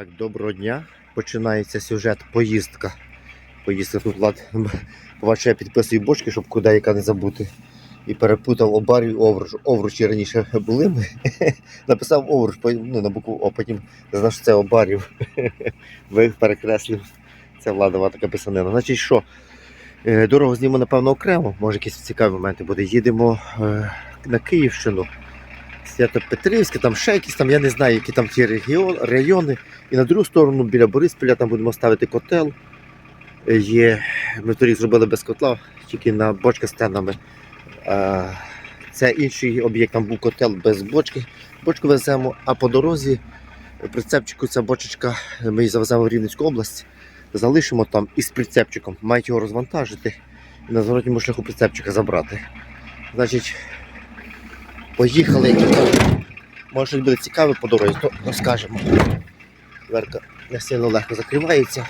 Так, доброго дня. Починається сюжет поїздка. Поїздка тут Влад бачу, я підписую бочки, щоб куди яка не забути. І перепутав обар і овруч. Овручі раніше були ми. Написав овруч ну, на букву О, потім знав, це обарів. Ви перекреслив. Це владова така писанина. Значить, що? Е, Дорогу знімемо, напевно, окремо. Може, якісь цікаві моменти буде. Їдемо е, на Київщину. Свято-Петрівське, там ще якісь там, я не знаю, які там ті регіон, райони. І на другу сторону, біля Борисполя, там будемо ставити котел. Е, Є, ми торік зробили без котла, тільки на бочка з тенами. Е, Це інший об'єкт, там був котел без бочки. Бочку веземо, а по дорозі прицепчику ця бочечка, ми її завеземо в Рівненську область, залишимо там із прицепчиком, мають його розвантажити і на зворотньому шляху прицепчика забрати. Значить, поїхали. які там, Може щось буде цікаве по дорозі, то розкажемо. Дверка не сильно легко закривається.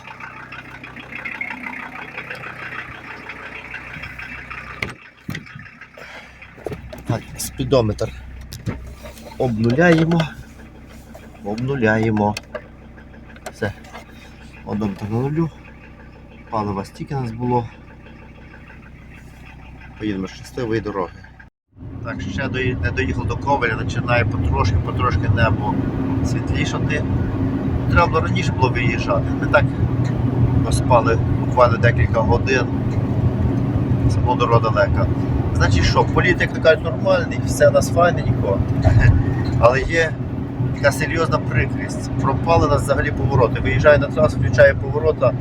Так, спідометр. Обнуляємо. Обнуляємо. Все. Одометр на нулю. Палива стільки нас було. Поїдемо з щасливої дороги. Так, ще не доїхав до Ковеля, починає потрошки, потрошки небо світлішати. Треба було раніше було виїжджати. Ми так поспали буквально декілька годин. Це була дорога далека. Значить що, політ, як то кажуть, нормальний, все у нас файненько. Але є така серйозна прикрість. Пропали нас взагалі повороти. Виїжджає на трасу, включає поворота,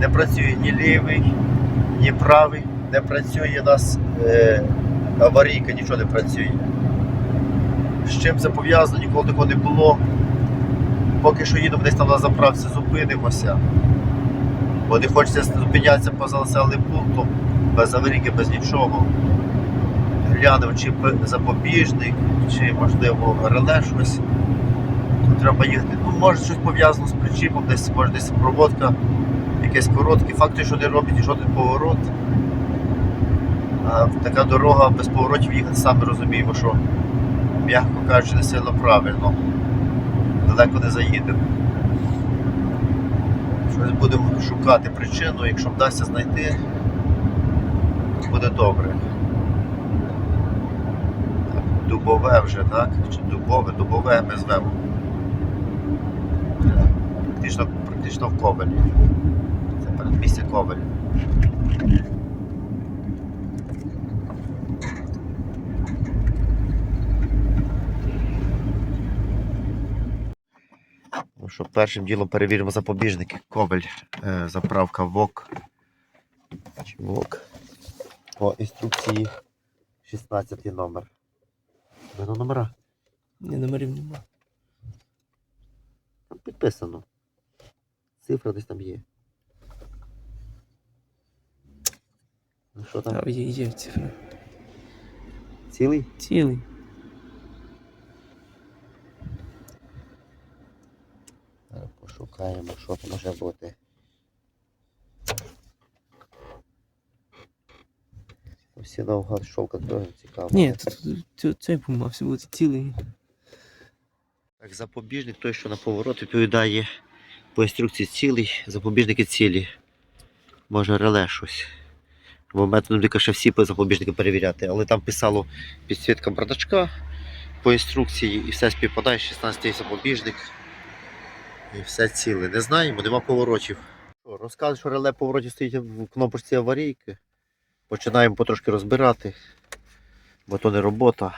не працює ні лівий, ні правий, не працює нас е, аварійка, нічого не працює. З чим це пов'язано, ніколи такого не було. Поки що їдемо десь там на заправці, зупинимося. Бо не хочеться зупинятися поза населеним пунктом, без аварійки, без нічого. Глянемо, чи запобіжник, чи можливо реле щось. Треба їхати. Ну, може щось пов'язано з причіпом, десь може десь проводка, якесь коротке. Факт, що не робить жоден поворот. Така дорога без поворотів їхати самі розуміємо, що, м'яко кажучи, не сильно правильно. Далеко не заїдемо. Щось будемо шукати причину, якщо вдасться знайти, буде добре. Дубове вже, так? Чи дубове, дубове ми звемо. Практично, практично в Ковелі. Це передмістя Ковель. Що, першим ділом перевіримо запобіжники. Ковель, е, заправка ВОК. ВОК. По інструкції 16 номер. Видно номера? Ні, номерів нема. Там підписано. Цифра десь там є. Ну що там? А, є, є цифра. Цілий? Цілий. Зараз пошукаємо, що там може бути. Всі навгад шовка дуже цікаво. Ні, цей помався бути цілий. Так, запобіжник той, що на поворот відповідає по інструкції цілий, запобіжники цілі. Може реле щось. Бо методом тільки ще всі запобіжники перевіряти, але там писало підсвітка бардачка по інструкції і все співпадає, 16-й запобіжник. І все ціле. Не знаємо, нема поворотів. Розказує, що реле поворотів стоїть в кнопочці аварійки. Починаємо потрошки розбирати, бо то не робота.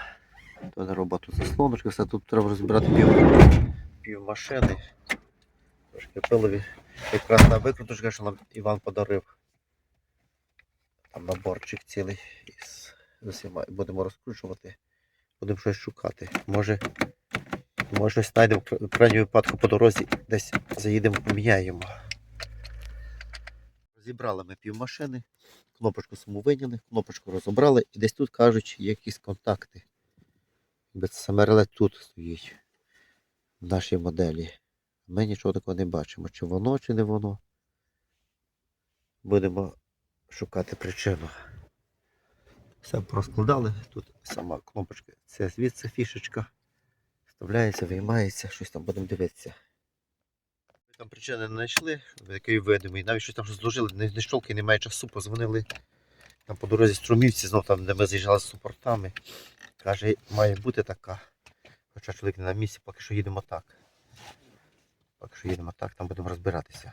То не робота заслоночка, все тут треба розбирати пів, пів машини. Трошки пилові. Якраз на викруточка, що нам Іван подарив. Там наборчик цілий. Будемо розкручувати. Будемо щось шукати. Може, може знайдемо в крайньому випадку по дорозі, десь заїдемо, поміняємо. Розібрали ми пів машини, кнопочку саму виняли, кнопочку розібрали і десь тут кажуть, якісь контакти. Саме реле тут стоїть в нашій моделі. Ми нічого такого не бачимо. Чи воно, чи не воно. Будемо шукати причину. Все розкладали. Тут сама кнопочка. Це звідси фішечка. Вставляється, виймається, щось там будемо дивитися. Там причини не знайшли, який видимий. Навіть щось там щось зложили, не, щолки, немає часу, позвонили. Там по дорозі струмівці, знов там, де ми заїжджали з супортами. Каже, має бути така. Хоча чоловік не на місці, поки що їдемо так. Поки що їдемо так, там будемо розбиратися.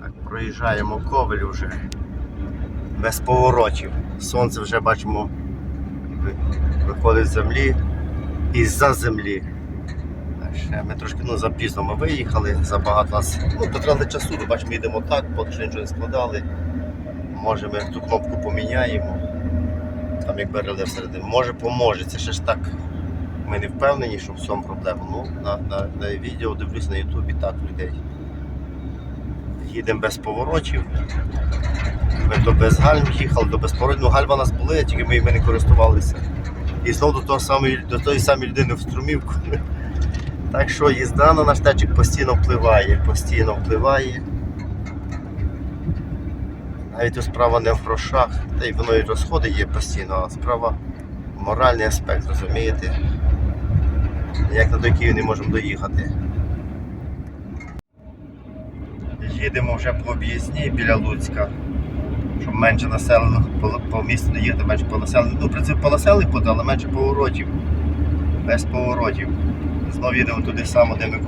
Так, проїжджаємо ковель вже. Без поворотів. Сонце вже бачимо виходить з землі і з-за землі. Ми трошки ну, запізно ми виїхали, забагато нас. Ну, потратили часу, то бачимо, їдемо так, поки що нічого не складали. Може ми ту кнопку поміняємо. Там якби реле всередині. Може поможе. Це ще ж так. Ми не впевнені, що в цьому проблема. Ну, на, на, на відео дивлюсь на Ютубі так людей. Їдемо без поворотів. Ми то без гальм їхали, то без поворотів. Ну, гальма у нас були, тільки ми їми не користувалися. І знову до, того самої, до тої самої людини в струмівку. Так що їзда на наш течик постійно впливає, постійно впливає. Навіть справа не в грошах, та й воно і розходи є постійно, а справа моральний аспект, розумієте? Як на той Київ не можемо доїхати. Їдемо вже по об'їзній біля Луцька, щоб менше населено по, по місту не їхати, менше по населенню. Ну, в принципі, по населенню буде, але менше поворотів. Без поворотів. Знову їдемо туди само, де ми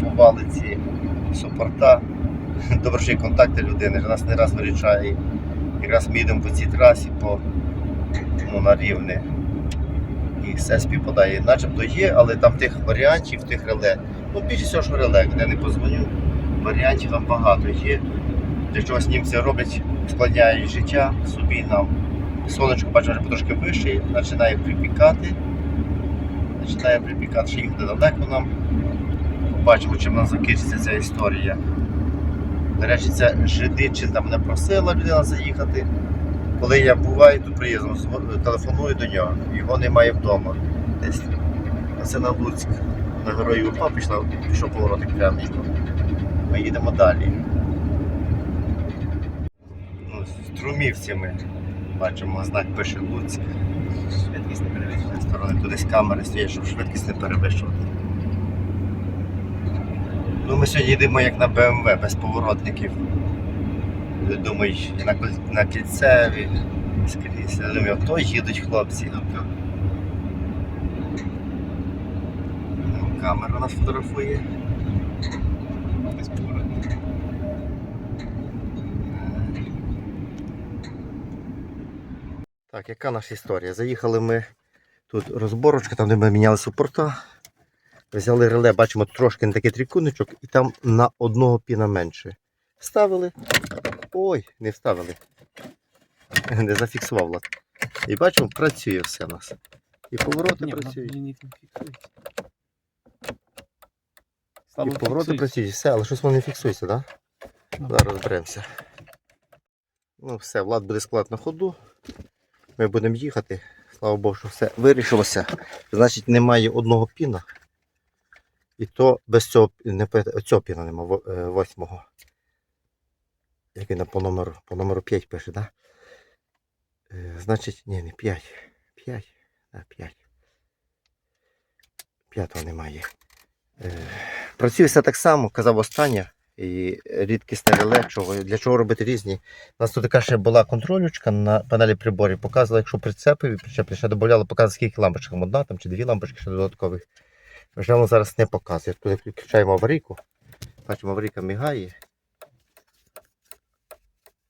купували ці супорта. Добре, що контакти людини, що нас не раз вирішає. Якраз ми їдемо по цій трасі по, ну, на рівне. І все співпадає. Начебто є, але там тих варіантів, тих реле. Ну, більше всього ж реле, де не позвоню. Варіантів там багато є. Для чогось німці роблять, складняють життя собі нам. Сонечко, бачимо, вже потрошки вище, починає припікати. Починає припікати, що їх недалеко нам. Побачимо, чим нам закінчиться ця історія. До речі, це Жидичин там не просила людина заїхати. Коли я буваю тут приїздом, телефоную до нього, його немає вдома. Десь. Це на Луцьк. На героїв УПА пішла, пішов поворотик прямий. Ми їдемо далі. Ну, з Трумівцями бачимо, знак пише Луцьк. Швидкість не перевищувати. Сторони тут десь камери стоять, щоб швидкість не перевищувати. Ну, ми сьогодні їдемо як на БМВ, без поворотників. Люди Думають, на, на кільцеві, скрізь. Я думаю, ото їдуть хлопці. Ну, Камера нас фотографує. Без поворотників. Так, яка наша історія? Заїхали ми тут розборочка, там де ми міняли супорта. Взяли реле, бачимо трошки не такий трикутничок, і там на одного піна менше. Ставили. Ой, не вставили. Не зафіксував лад. І бачимо, працює все у нас. І повороти Ні, працюють. мені. І повороти працюють, все, але щось воно не фіксується, так? Да? Ну. Зараз розберемося. Ну все, Влад буде склад на ходу. Ми будемо їхати. Слава Богу, що все вирішилося. Значить, немає одного піна. І то без цього не цього піна немає, е, восьмого. Як він по номеру, по номеру 5 пише, так? Да? Е, Значить, ні, не 5. 5. А, 5. П'ятого немає. Е, Працює все так само, казав останнє. І рідкісне реле, чого, для чого робити різні. У нас тут така ще була контролючка на панелі приборів, показувала, якщо прицепив і причепив, ще додавала, показувала, скільки лампочок, одна там, чи дві лампочки ще додаткових. Вже воно зараз не показує. Туди включаємо аварійку. Бачимо, аварійка мігає.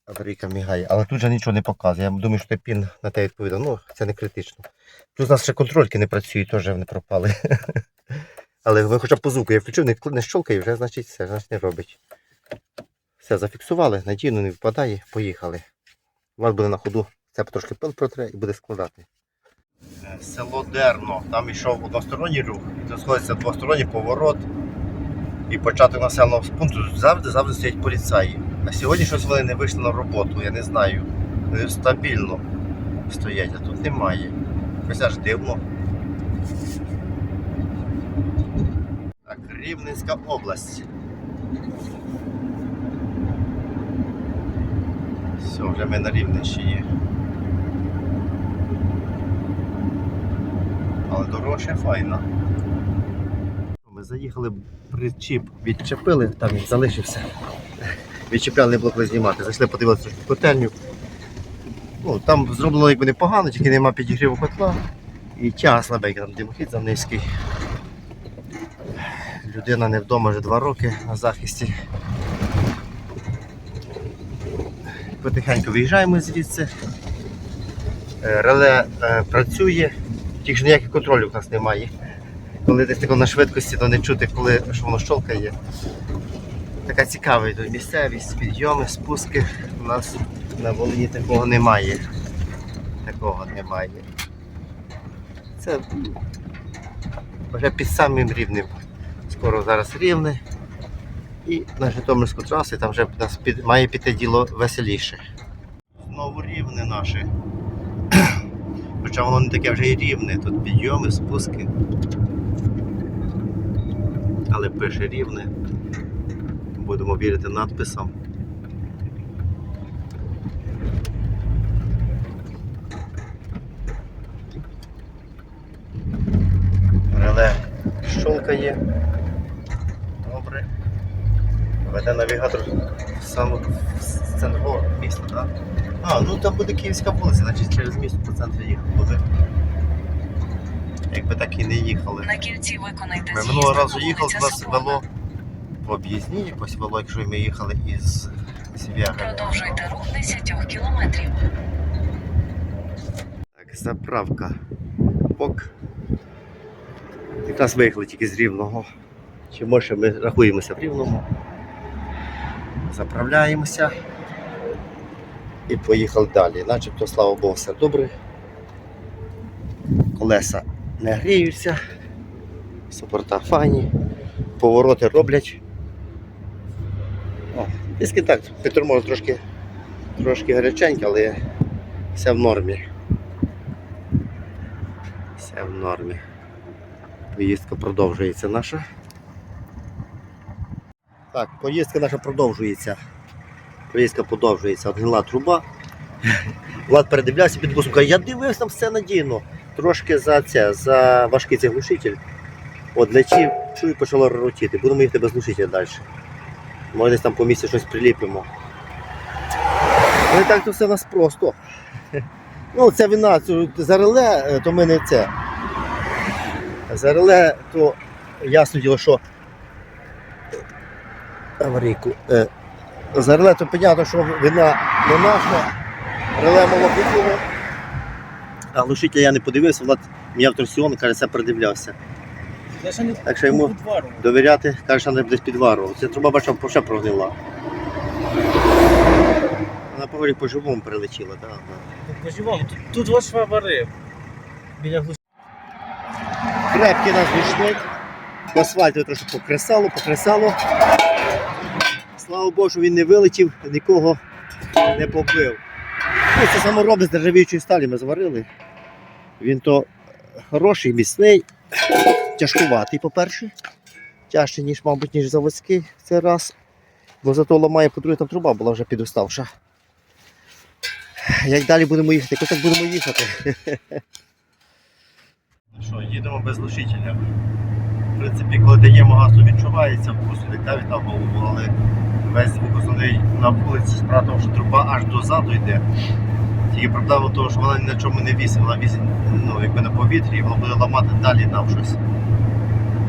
Аварійка мігає, але тут же нічого не показує. Я думаю, що пін на те відповідав. Ну, це не критично. Тут у нас ще контрольки не працюють, теж вони пропали. Але ви хоча б по я включив, не, не щолкає, вже значить все, значить не робить. Все, зафіксували, надійно не випадає, поїхали. У вас буде на ходу, це потрошки пил протре і буде складати. Село Дерно, там йшов односторонній рух, і тут сходиться двосторонній поворот. І початок населеного пункту завжди завжди стоять поліцаї. А сьогодні щось вони не вийшли на роботу, я не знаю. Вони стабільно стоять, а тут немає. Ось аж дивно. Так, Рівненська область. Все, вже ми на Рівненщині. Але дорога ще файна. Ми заїхали, причіп відчепили, там він залишився. Відчіпляли, не було коли знімати. Зайшли, подивилися котельню. Ну, там зроблено якби непогано, тільки нема підігріву котла. І тяга слабенька, там димохід за низький. Людина не вдома вже два роки на захисті. Потихеньку виїжджаємо звідси. Е, Реле е, працює, тільки ж ніяких контролю в нас немає. Коли десь тако на швидкості, то не чути, коли що воно щолкає. Така цікава тут місцевість, підйоми, спуски. У нас на Волині такого немає. Такого немає. Це вже під самим рівнем. Скоро зараз рівне. І на Житомирську трасу там вже нас під, має піти діло веселіше. Знову рівне наше. Хоча воно не таке вже і рівне. Тут підйоми, спуски. Але пише рівне. Будемо вірити надписам. Реле щолкає. Веде навігатор саме в центр міста, так? А, ну там буде Київська вулиця, значить через місто по центрі їхати буде. Якби так і не їхали. На кільці виконайте Ми минулого разу їхали, вулиця нас вело по об'їзній якось вело, якщо ми їхали із Звягеля. Продовжуйте рух 10 кілометрів. Так, заправка. Пок. Якраз виїхали тільки з Рівного. Чи може ми рахуємося в Рівному. Заправляємося. І поїхали далі. Начебто, слава Богу, все добре. Колеса не гріються. Супорта файні. Повороти роблять. О, диски так, підтормоз трошки, трошки гаряченький, але все в нормі. Все в нормі. Поїздка продовжується наша. Так, поїздка наша продовжується. Поїздка продовжується. От гнила труба. Влад передивлявся під бусом, каже, я дивився там все надійно. Трошки за це, за важкий цей глушитель. От лечив, чую, почало ротіти. Будемо їхати без глушителя далі. Може десь там по місці щось приліпимо. Але так то все у нас просто. Ну, це вина, за реле, е, то ми не це. За реле, то ясно діло, що аварійку. Е, За реле, то понятно, що вина не наша. Реле мало. А глушителя я не подивився, Влад міняв торсіон, каже, це придивлявся. Я ще не Так що йому довіряти, каже, що вона десь підварував. Ця труба бачив, ще прогнила. Вона поговорить по-живому прилетіла, так. Да, Поживом, тут, тут ваш варив. Біля глуші. Крепкий нас війшли. Асфальт трошки покресало, покресало. Слава Богу, він не вилетів, нікого не побив. Ну, це саморобне з нержавіючої сталі ми зварили. Він то хороший, міцний, тяжкуватий, по-перше. Тяжче, ніж, мабуть, ніж заводський це раз. Бо зато ламає, по-друге, там труба була вже підуставша. Як далі будемо їхати? Якось так будемо їхати. Ну що, їдемо без глушителя. В принципі, коли даємо газ, то відчувається вкус, літавить на голову, але весь звук на вулиці, справа що труба аж дозаду йде. Тільки проблема тому, що вона ні на чому не вісить, вона вісить ну, якби на повітрі, і воно буде ламати далі нам щось.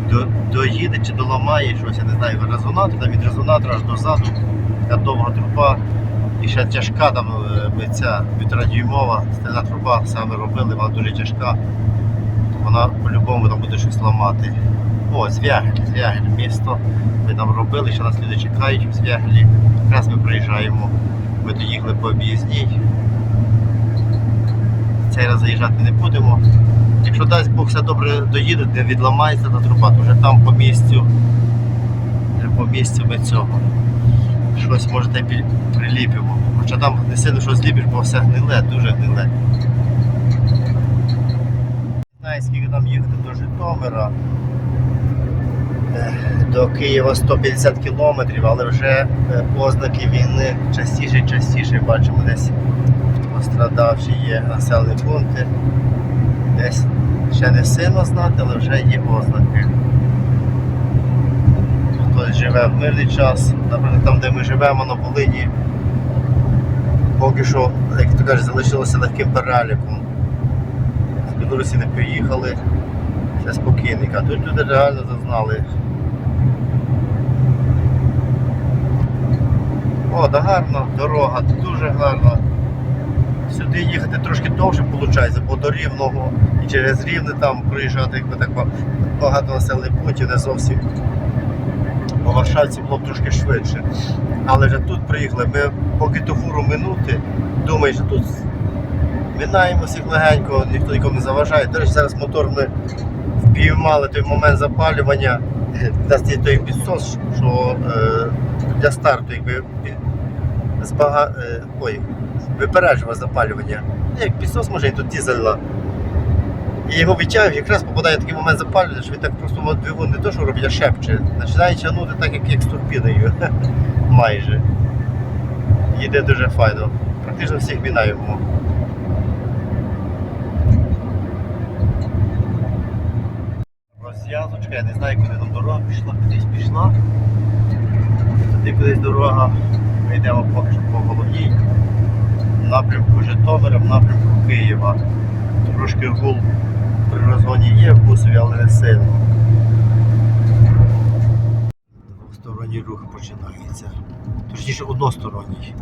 До, доїде чи доламає щось, я не знаю, від резонатора, там від резонатора аж дозаду, така довга труба. І ще тяжка там е, ця півторадюймова стальна труба саме робили, вона дуже тяжка. Вона по-любому там буде щось ламати. О, Звягель, Звягель, місто. Ми там робили, ще нас люди чекають в Звягелі. Якраз ми приїжджаємо. Ми доїхали по об'їзній. Цей раз заїжджати не будемо. Якщо дасть Бог все добре доїде, де відламається та труба, то вже там по місцю. По місцю ми цього. Щось може та й приліпимо. Хоча там не сильно щось зліпиш, бо все гниле, дуже гниле. Не знаю, скільки там їхати до Житомира. До Києва 150 кілометрів, але вже е, ознаки війни частіше і частіше бачимо десь пострадавші є населені пункти. Десь ще не сильно знати, але вже є ознаки. хтось живе в мирний час. Наприклад, там, де ми живемо на Волині, поки що, як то кажуть, залишилося легким переліком. З Білорусі не приїхали, це спокійненько. А тут люди реально зазнали. О, да гарно, дорога, дуже гарна. Сюди їхати трошки довше виходить, бо до рівного і через рівне там проїжджати, якби так ба- багато населених пунктів, не зовсім. По Варшавці було б трошки швидше. Але вже тут приїхали, ми поки ту фуру минути, думаю, що тут минаємо всіх легенько, ніхто нікому не заважає. До речі, зараз мотор ми впіймали той момент запалювання, у нас той підсос, що е, для старту якби збага... е, ой, випереджував запалювання. Ну, Як підсос може, і тут дізельна. І його відтягує, якраз попадає такий момент запалювання, що він так просто двигун не то, що робить, а шепче. Починає тягнути так, як, як з турбіною. Майже. Їде дуже файно. Практично всіх мінаємо. Розв'язочка, я не знаю, куди нам дорога пішла, кудись пішла. Туди кудись дорога. Ми йдемо поки що по головній. Напрямку Житомира, в напрямку Києва. Трошки гул при розгоні є в бусові, але не сильно. Двосторонній рух починається. Точніше односторонній.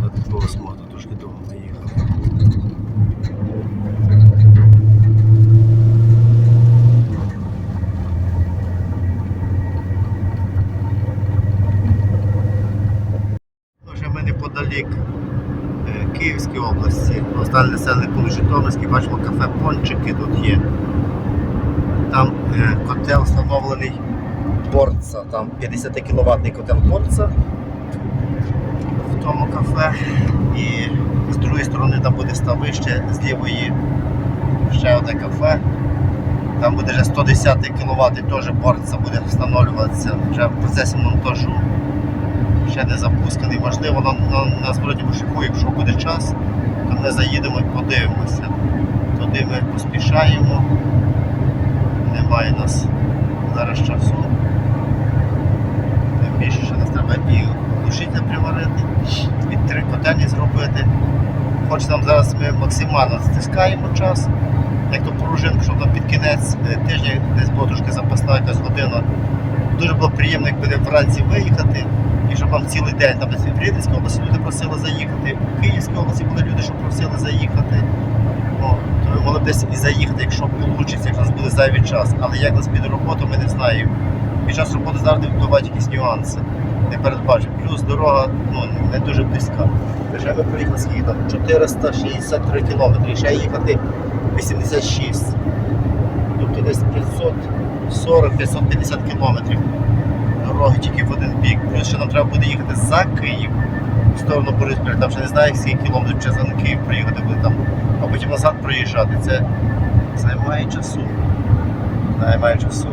До такого смоту трошки довго ми їхали. Вже ми неподалік е, Київської області, останній населений пункт Житомирський, бачимо кафе Пончики тут є. Там е, котел встановлений Борца, там 50 кВт котел Борца в тому кафе. І з другої сторони там буде ставище, з лівої ще одне кафе. Там буде вже 110 кВт, теж борця буде встановлюватися вже в процесі монтажу ще не запусканий. Можливо, на, на, на зворотньому шляху, якщо буде час, то ми заїдемо і подивимося. Туди ми поспішаємо. Немає нас зараз часу. Тим більше, що нас треба і глушитель приварити, і три зробити. Хоч нам зараз ми максимально стискаємо час, як то пружинку, щоб під кінець е, тижня десь було трошки запасна якась година. Дуже було приємно, якби вранці виїхати, і щоб вам цілий день там в Рівненській області люди просили заїхати, в Київській області були люди, що просили заїхати. О, то ви могли б десь і заїхати, якщо вийде, якщо нас буде зайвий час. Але як нас піде робота, ми не знаємо. Під час роботи завжди впливають якісь нюанси. Не передбачимо. Плюс дорога ну, не дуже близька. Вже ми проїхали скільки там 463 кілометри, ще їхати 86. Тобто десь 540-550 кілометрів дороги тільки в один бік. Плюс ще нам треба буде їхати за Київ в сторону Борисполя. Там ще не знаю, скільки кілометрів чи за Київ приїхати буде там, а потім назад проїжджати. Це займає часу. Займає часу.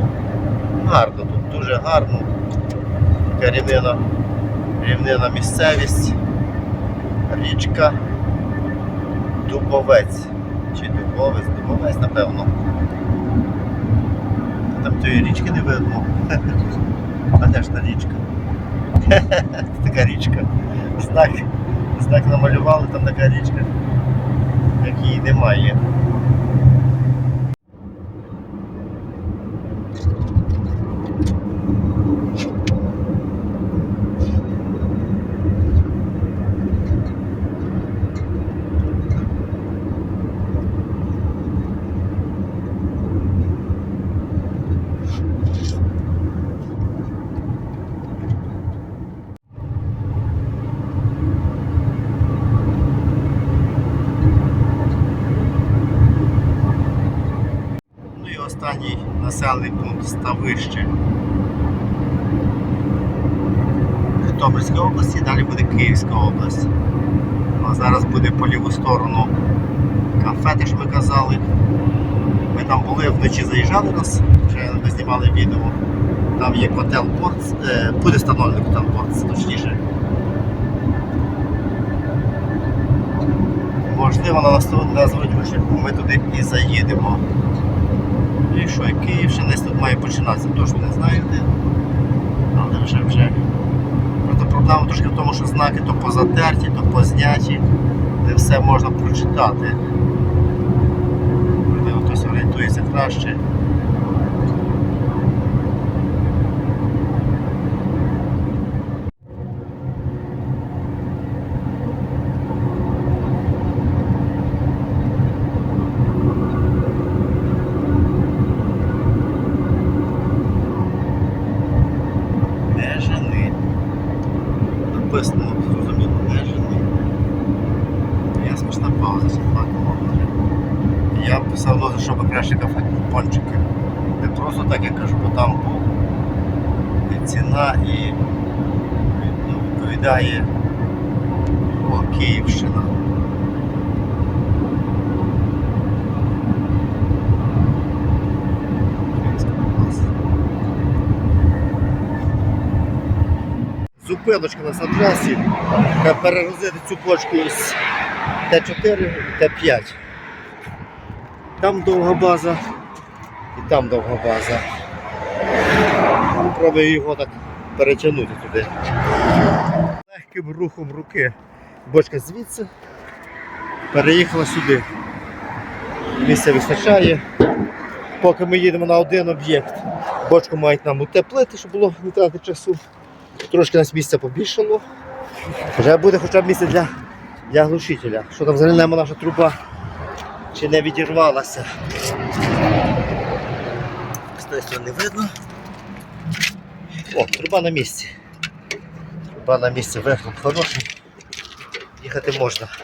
Гарно тут, дуже гарно. Така рівнина, рівнина місцевість, річка Дубовець. Чи Дубовець, Дубовець, напевно. Там тої річки не видно. А де ж та річка? така річка. Знак, знак намалювали, там така річка, якій немає. Ну і останній населений пункт Ставище. Житомирської області, далі буде Київська область. А зараз буде по ліву сторону кафе, те, що ми казали. Ми там були, вночі заїжджали нас, вже ми знімали відео. Там є котел Порт, е, буде встановлений котел Порт, точніше. Можливо, на наступному на шляху ми туди і заїдемо. І що, і ще десь тут має починатися, точно не знаєте. Але вже вже. Проте проблема трошки в тому, що знаки то позатерті, то позняті, де все можна прочитати. Можливо, хтось орієнтується краще. Не жени. Написано, зрозуміло, не жени. Є смішна пауза, це 2 кілометри. Я писав дози, щоб краще кафе пончики. Не просто так я кажу, бо там був і ціна і ну, відповідає о, Київщина. Київська область. Зупиночка на трасі. Треба перегрузити цю бочку із Т4 і Т5. Там довга база і там довга база. Пробую його так перетягнути туди. Легким рухом руки бочка звідси переїхала сюди. Місця вистачає. Поки ми їдемо на один об'єкт, бочку мають нам утеплити, щоб було не тратити часу. Трошки нас місця побільшало. Вже буде хоча б місце для, для глушителя. Що там взагалі наша труба чи не відірвалася. З тої сторони видно. О, труба на місці. Труба на місці, вихлоп хороший. Їхати можна.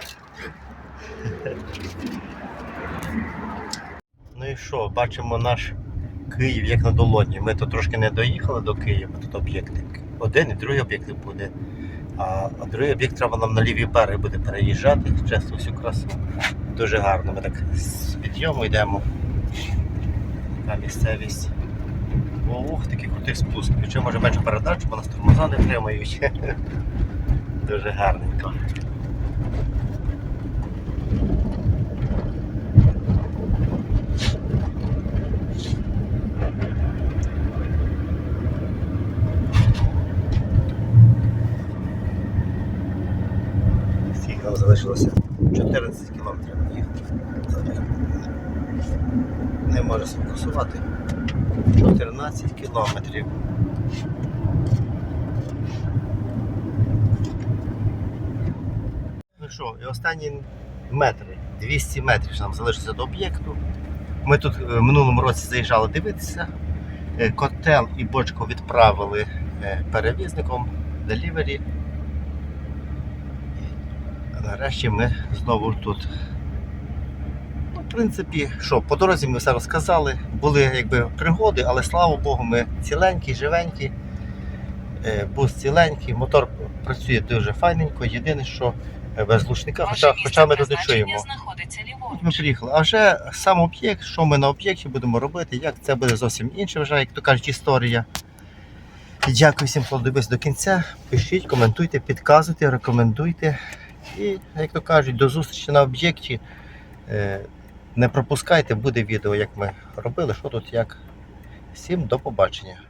Ну і що, бачимо наш Київ як на долоні. Ми тут трошки не доїхали до Києва, тут об'єкти. Один і другий об'єкт буде. А, другий об'єкт треба нам на лівий берег буде переїжджати через всю красу. Дуже гарно. Ми так з підйому йдемо. Така місцевість. Ох, такий крутий спуск. Хоча може менше передач, бо нас тормоза не тримають. Дуже гарненько. Скільки нам залишилося? 14 кілометрів їхати. Не може сфокусувати. 14 кілометрів. Ну що, і останні метри, 200 метрів нам залишиться до об'єкту. Ми тут е, в минулому році заїжджали дивитися. Е, Котел і бочку відправили е, перевізником делівері. Нарешті ми знову тут. Ну, в принципі, що, по дорозі ми все розказали. Були якби пригоди, але слава Богу, ми ціленькі, живенькі. Е, Бус ціленький, мотор працює дуже файненько. Єдине, що е, без глушника, хоча, хоча ми призначення чуємо. ми приїхали. А вже сам об'єкт, що ми на об'єкті будемо робити, як це буде зовсім інше, вже, як то кажуть, історія. Дякую всім, хто дивився до кінця. Пишіть, коментуйте, підказуйте, рекомендуйте. І, як то кажуть, до зустрічі на об'єкті. Е, Не пропускайте, буде відео, як ми робили, що тут, як. Всім до побачення.